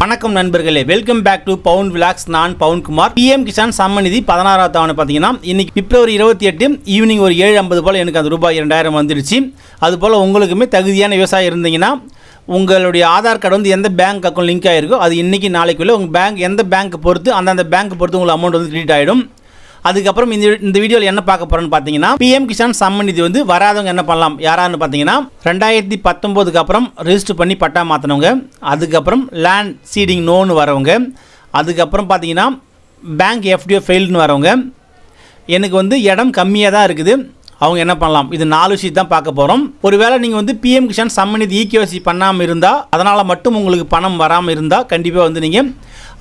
வணக்கம் நண்பர்களே welcome back to Pavun vlogs நான் பவுன் குமார். பிஎம் கிசான் சம்மநிதி பதினாறாவது தவணை பார்த்தீங்கன்னா இன்னைக்கு பிப்ரவரி இருபத்தி எட்டு ஈவினிங் ஒரு ஏழு ஐம்பது போல் எனக்கு அந்த ரூபாய் இரண்டாயிரம் வந்துடுச்சு. அதுபோல் உங்களுக்குமே தகுதியான விவசாயம் இருந்தீங்கன்னா உங்களுடைய ஆதார் கார்டு வந்து எந்த பேங்க் அக்கௌண்ட் லிங்க் ஆகிருக்கோ அது இன்றைக்கி நாளைக்குள்ளே உங்கள் பேங்க் எந்த பேங்க் பொறுத்து அந்தந்த பேங்க் பொறுத்து உங்களுக்கு அமௌண்ட் வந்து கிரெடிட் ஆகிடும் அதுக்கப்புறம் இந்த இந்த வீடியோவில் என்ன பார்க்க போகிறோன்னு பார்த்தீங்கன்னா பிஎம் கிசான் சம்மன் நிதி வந்து வராதவங்க என்ன பண்ணலாம்? யாரான்னு பார்த்தீங்கன்னா ரெண்டாயிரத்தி பத்தொம்போதுக்கு அப்புறம் ரெஜிஸ்டர் பண்ணி பட்டா மாற்றினவங்க அதுக்கப்புறம் லேண்ட் சீடிங் நோன்னு வரவங்க அதுக்கப்புறம் பார்த்தீங்கன்னா பேங்க் எஃப்டிஓ ஃபெயில்னு வரவங்க எனக்கு வந்து இடம் கம்மியாக தான் இருக்குது. அவங்க என்ன பண்ணலாம்? இது நாலு விஷயம் தான் பார்க்க போகிறோம் ஒருவேளை நீங்கள் வந்து பிஎம் கிஷான் சம்மனிதி இகேஒசி பண்ணாமல் இருந்தால் அதனால் மட்டும் உங்களுக்கு பணம் வராமல் இருந்தால் கண்டிப்பாக வந்து நீங்கள்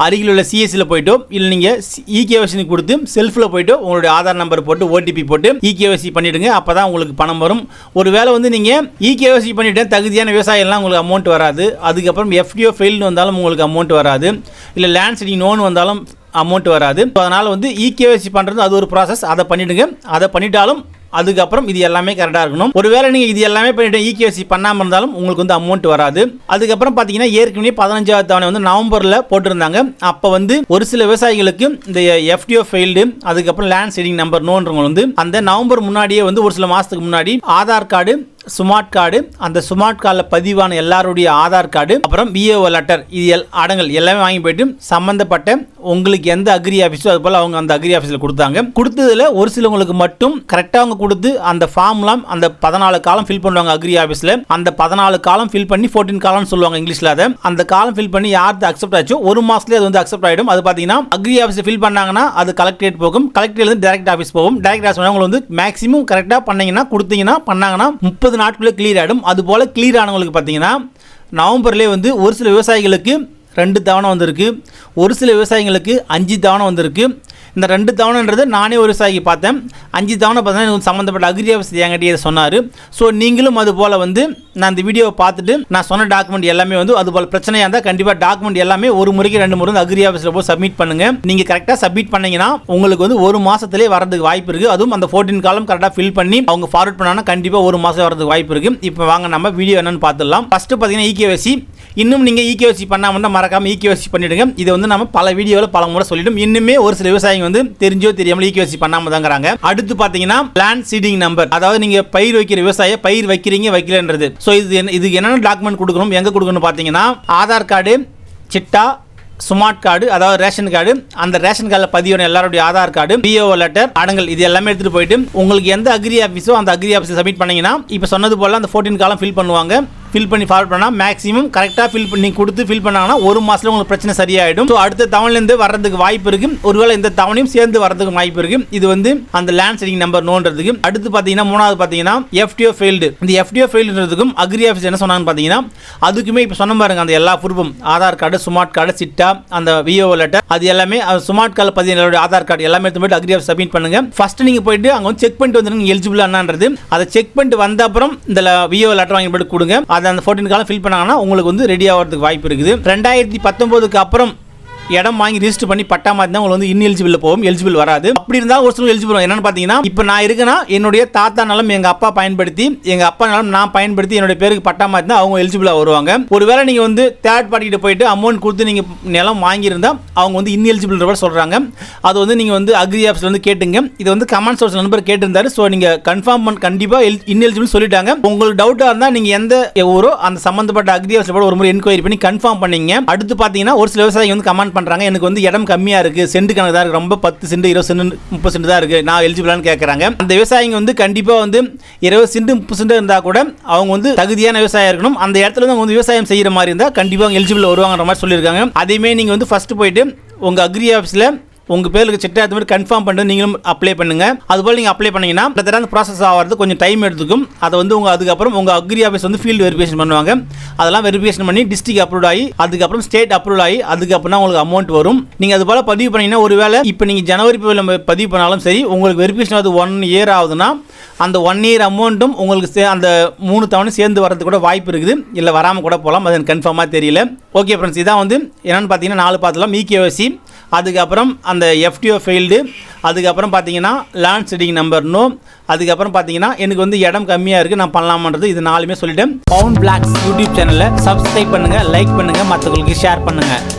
அருகில் உள்ள சிஎஸ்சியில் போய்ட்டோ இல்லை நீங்கள் இகேஒசி கொடுத்து செல்ஃபில் போய்ட்டோ உங்களுடைய ஆதார் நம்பர் போட்டு ஓடிபி போட்டு இகேஒசி பண்ணிவிடுங்க அப்போ தான் உங்களுக்கு பணம் வரும். ஒரு வேளை வந்து நீங்கள் இகேஒசி பண்ணிவிட்டு தகுதியான விவசாயம்லாம் உங்களுக்கு அமௌண்ட் வராது. அதுக்கப்புறம் எஃப்டிஓ ஃபெயில்னு வந்தாலும் உங்களுக்கு அமௌண்ட் வராது. இல்லை லேண்ட் செடிங் நோன் வந்தாலும் அமௌண்ட் வராது. ஸோ அதனால் வந்து இகேஒசி பண்ணுறது அது ஒரு ப்ராசஸ் அதை பண்ணிவிடுங்க அதை பண்ணிட்டாலும் அதுக்கப்புறம் இது எல்லாமே கரெக்டாக இருக்கணும். ஒருவேளை நீங்கள் இது எல்லாமே பண்ணிட்டு இகேசி பண்ணாமல் இருந்தாலும் உங்களுக்கு வந்து அமௌண்ட் வராது. அதுக்கப்புறம் பார்த்தீங்கன்னா ஏற்கனவே பதினஞ்சாவது தவணை வந்து நவம்பரில் போட்டிருந்தாங்க. அப்போ வந்து ஒரு சில விவசாயிகளுக்கு இந்த எஃப்டிஓ ஃபெயில்டு அதுக்கப்புறம் லேண்ட் சீடிங் நம்பர் நோன்றவங்க வந்து அந்த நவம்பர் முன்னாடியே வந்து ஒரு சில மாதத்துக்கு முன்னாடி ஆதார் கார்டு ஸ்மார்ட் கார்டு அந்த ஸ்மார்ட் கார்டில் பதிவான எல்லாருடைய ஆதார் கார்டு அப்புறம் பிஏஓ லெட்டர் இது எல் அடங்கல் எல்லாமே வாங்கி போயிட்டு சம்மந்தப்பட்ட உங்களுக்கு எந்த அக்ரி ஆஃபீஸோ அது போல் அவங்க அந்த அக்ரி ஆஃபீஸில் கொடுத்தாங்க. கொடுத்ததில் ஒரு சிலவங்களுக்கு மட்டும் கரெக்டாக அவங்க கொடுத்து அந்த ஃபார்ம்லாம் அந்த பதினாலு காலம் ஃபில் பண்ணுவாங்க அக்ரி ஆஃபீஸில் அந்த பதினாலு காலம் ஃபில் பண்ணி ஃபோர்டீன் காலம்னு சொல்லுவாங்க இங்கிலீஷில் அதை. அந்த காலம் ஃபில் பண்ணி யாருக்கு அக்செப்ட் ஆச்சோ ஒரு மாதத்துலேயே அது வந்து அக்செப்ட் ஆகிடும் அது பார்த்தீங்கன்னா அக்ரி ஆஃபீஸில் ஃபில் பண்ணாங்கன்னா அது கலெக்டரேட் போகும். கலெக்டரேட் டேரக்ட் ஆஃபீஸ் போகும். டேரக்ட் ஆஃபீஸ் உங்களுக்கு வந்து மேக்ஸிமம் கரெக்டாக பண்ணீங்கன்னா கொடுத்தீங்கன்னா பண்ணாங்கன்னா முப்பது நாட்களுக்குள்ளே கிளியர் ஆகிடும் அதுபோல் கிளியர் ஆனவங்களுக்கு பார்த்தீங்கன்னா நவம்பர்லேயே வந்து ஒரு சில விவசாயிகளுக்கு ரெண்டு தவணை வந்திருக்கு. ஒரு சில விவசாயிகளுக்கு அஞ்சு தவணை வந்திருக்கு. இந்த ரெண்டு தவணைன்றது நானே ஒரு விவசாயிக்கு பார்த்தேன். அஞ்சு தவணை பார்த்தா எனக்கு சம்மந்தப்பட்ட அக்ரி ஆஃபீஸர் என்கிட்ட இதை சொன்னார். ஸோ நீங்களும் அது போல் வந்து நான் இந்த வீடியோவை பார்த்துட்டு நான் சொன்ன டாக்குமெண்ட் எல்லாமே வந்து அது போல் பிரச்சனையாக இருந்தால் கண்டிப்பாக டாக்குமெண்ட் எல்லாமே ஒரு முறைக்கு ரெண்டு முறை வந்து அக்ரி ஆஃபீஸில் போய் சப்மிட் பண்ணுங்கள் நீங்கள் கரெக்டாக சப்மிட் பண்ணிங்கன்னா உங்களுக்கு வந்து ஒரு மாதத்துலேயே வரதுக்கு வாய்ப்பு இருக்குது அதுவும் அந்த ஃபோர்டீன் காலம் கரெக்டாக ஃபில் பண்ணி அவங்க ஃபார்வர்ட் பண்ணாங்கன்னா கண்டிப்பாக ஒரு மாதம் வரதுக்கு வாய்ப்பு இருக்குது இப்போ வாங்க நம்ம வீடியோ என்னென்னு பார்த்துடலாம். ஃபஸ்ட்டு பார்த்தீங்கன்னா இகேவசி இன்னும் நீங்கள் ஈகேஓசி பண்ணாமல் தான் மறக்காமல் இகேஎஸ்சி பண்ணிவிடுங்க இதை வந்து நம்ம பல வீடியோவில் பல முறை சொல்லிடும். இன்னுமே ஒரு சில விவசாயிங்க வந்து தெரிஞ்சோ தெரியாமல் இகேஎஸ்சி பண்ணாமல் தாங்கிறாங்க. அடுத்து பார்த்தீங்கன்னா பிளான் சீடிங் நம்பர் அதாவது நீங்கள் பயிர் வைக்கிற விவசாய பயிர் வைக்கிறீங்க வைக்கலன்றது. ஸோ இது என்ன இது என்னென்ன டாக்குமெண்ட் கொடுக்கணும் எங்கே கொடுக்கணும் பார்த்தீங்கன்னா ஆதார் கார்டு சிட்டா ஸ்மார்ட் கார்டு அதாவது ரேஷன் கார்டு அந்த ரேஷன் கார்டில் பதிவான எல்லாருடைய ஆதார் கார்டு பிஓ லெட்டர் அடங்கல் இது எல்லாமே எடுத்துகிட்டு போயிட்டு உங்களுக்கு எந்த அக்ரி ஆஃபீஸோ அந்த அக்ரி ஆஃபீஸை சப்மிட் பண்ணீங்கன்னா இப்போ சொன்னது போல் அந்த ஃபோர்டீன் காலம் ஃபில் பண்ணுவாங்க. ஃபில் பண்ணி ஃபார்வர்ட் பண்ணால் மேக்ஸிமம் கரெக்டாக ஃபில் பண்ணி கொடுத்து ஃபில் பண்ணாங்கன்னா ஒரு மாதத்தில் உங்களுக்கு பிரச்சனை சரியாயிடும். ஸோ அடுத்த தவணையிலேருந்து வர்றதுக்கு வாய்ப்பு இருக்குது ஒருவேளை இந்த தவணையும் சேர்ந்து வரதுக்கு வாய்ப்பு இருக்குது இது வந்து அந்த லேண்ட் செட்டிங் நம்பர் நோன்றதுக்கு அடுத்து பார்த்தீங்கன்னா மூணாவது பார்த்தீங்கன்னா எஃப்டிஓ ஃபெயில்டு இந்த எஃப்டிஓ ஃபெயில்டுன்றதுக்கும் அக்ரி ஆஃபீஸ் என்ன சொன்னாங்கன்னு பார்த்தீங்கன்னா அதுக்குமே இப்போ சொன்ன பாருங்க அந்த எல்லா ப்ரூஃபும் ஆதார் கார்டு ஸ்மார்ட் கார்டு சிட்டா அந்த விஓ லெட்டர் அது எல்லாமே ஸ்மார்ட் கார்டு பதினேழு ஆதார் கார்டு எல்லாமே எடுத்து போயிட்டு அக்ரி ஆஃபீஸ் சப்மிட் பண்ணுங்க. ஃபர்ஸ்ட் நீங்கள் போயிட்டு அங்கே வந்து செக் பண்ணிட்டு வந்து எலிஜிபிள் என்னன்றது அதை செக் பண்ணிட்டு வந்த அப்புறம் இந்த விஓ லெட்டர் வாங்கி போட்டு கொடுங்க. அதை அந்த ஃபோர்டீன் காலம் ஃபில் பண்ணாங்கன்னா உங்களுக்கு வந்து ரெடி ஆகிறதுக்கு வாய்ப்பு இருக்குது. ரெண்டாயிரத்தி பத்தொம்போதுக்கு அப்புறம் இடம் வாங்கி ரிஜிஸ்டர் பண்ணி பட்டா மாதிரி தான் உங்களுக்கு வந்து இன் எலிஜிபிள் போகும் எலிஜிபிள் வராது. அப்படி இருந்தால் ஒரு சில எலிஜிபிள் என்னன்னு பார்த்தீங்கன்னா இப்போ நான் இருக்கேன்னா என்னுடைய தாத்தா நலம் எங்கள் அப்பா பயன்படுத்தி எங்கள் அப்பா நலம் நான் பயன்படுத்தி என்னுடைய பேருக்கு பட்டா மாதிரி தான் அவங்க எலிஜிபிளாக வருவாங்க. ஒருவேளை நீங்கள் வந்து தேர்ட் பார்ட்டிகிட்ட போயிட்டு அமௌண்ட் கொடுத்து நீங்கள் நிலம் வாங்கியிருந்தால் அவங்க வந்து இன் எலிஜிபிள் சொல்கிறாங்க அது வந்து நீங்கள் வந்து அக்ரி ஆஃபீஸில் வந்து கேட்டுங்க. இது வந்து கமெண்ட் சோர்ஸ் நண்பர் கேட்டிருந்தாரு. ஸோ நீங்கள் கன்ஃபார்ம் பண்ண கண்டிப்பாக இன் எலிஜிபிள் சொல்லிட்டாங்க. உங்களுக்கு டவுட்டாக இருந்தால் நீங்கள் எந்த ஊரோ அந்த சம்மந்தப்பட்ட அக்ரி ஆஃபீஸில் கூட ஒரு முறை என்கொயரி பண்ணி கன்ஃபார்ம் பண்ணீங்க. அடுத்து பார்த்தீங்கன்னா ஒரு சில விவசாயிகள் வந்து கமெண்ட் பண்ணுறாங்க எனக்கு வந்து இடம் கம்மியாக இருக்குது சென்ட் கணக்கு தான் இருக்குது ரொம்ப பத்து சென்ட் இருபது சென்ட் முப்பது சென்ட் தான் இருக்குது நான் எலிஜிபிளான்னு கேட்குறாங்க அந்த விவசாயிங்க வந்து கண்டிப்பாக வந்து இருபது சென்ட் முப்பது சென்ட் இருந்தால் கூட அவங்க வந்து தகுதியான விவசாயம் இருக்கணும். அந்த இடத்துல வந்து அவங்க வந்து விவசாயம் செய்கிற மாதிரி இருந்தால் கண்டிப்பாக எலிஜிபிள் வருவாங்கிற மாதிரி சொல்லியிருக்காங்க. அதேமாரி நீங்கள் வந்து ஃபஸ்ட்டு போயிட்டு உங்கள் அக்ரி ஆஃபீஸில் உங்கள் பேருக்கு செட் ஆகிற மாதிரி கன்ஃபார்ம் பண்ணிட்டு நீங்களும் அப்ளை பண்ணுங்க. அதுபோல் நீங்கள் அப்ளை பண்ணீங்கன்னா கிட்டத்தட்ட அந்த ப்ராசஸ் ஆகிறது கொஞ்சம் டைம் எடுத்துக்கும். அதை வந்து உங்கள் அதுக்கப்புறம் உங்கள் அக்ரி ஆஃபீஸ் வந்து ஃபீல்டு வெரிஃபிகேஷன் பண்ணுவாங்க. அதெல்லாம் வெரிஃபிகேஷன் பண்ணி டிஸ்ட்ரிக் அப்ரூவ் ஆகி அதுக்கப்புறம் ஸ்டேட் அப்ரூவ் ஆகி அதுக்கப்புறம் தான் உங்களுக்கு அமௌண்ட் வரும். நீங்கள் அது போல் பதிவு பண்ணீங்கன்னா ஒருவேளை இப்போ நீங்கள் ஜனவரி நம்ம பதிவு பண்ணாலும் சரி உங்களுக்கு வெரிஃபிகேஷன் அது ஒன் இயர் ஆகுதுன்னா அந்த ஒன் இயர் அமௌண்ட்டும் உங்களுக்கு சே அந்த மூணு தவணை சேர்ந்து வரதுக்கு கூட வாய்ப்பு இருக்குது. இல்லை வராமல் கூட போகலாம் அது எனக்கு கன்ஃபார்மாக தெரியல. ஓகே ஃப்ரெண்ட்ஸ் இதான் வந்து என்னென்னு பார்த்தீங்கன்னா நாலு பார்த்துலாம் இகேஓசி அதுக்கப்புறம் அந்த எஃப்டிஓ ஃபெயில்டு அதுக்கப்புறம் பார்த்தீங்கன்னா லேண்ட் செட்டிங் நம்பர் நோ அதுக்கப்புறம் பார்த்தீங்கன்னா எனக்கு வந்து இடம் கம்மியாக இருக்குது நான் பண்ணலாமன்றது இது நாலுமே சொல்லிட்டேன். பவுன் பிளாக்ஸ் யூடியூப் சேனலை சப்ஸ்கிரைப் பண்ணுங்கள் லைக் பண்ணுங்கள் மற்றவங்களுக்கு ஷேர் பண்ணுங்கள்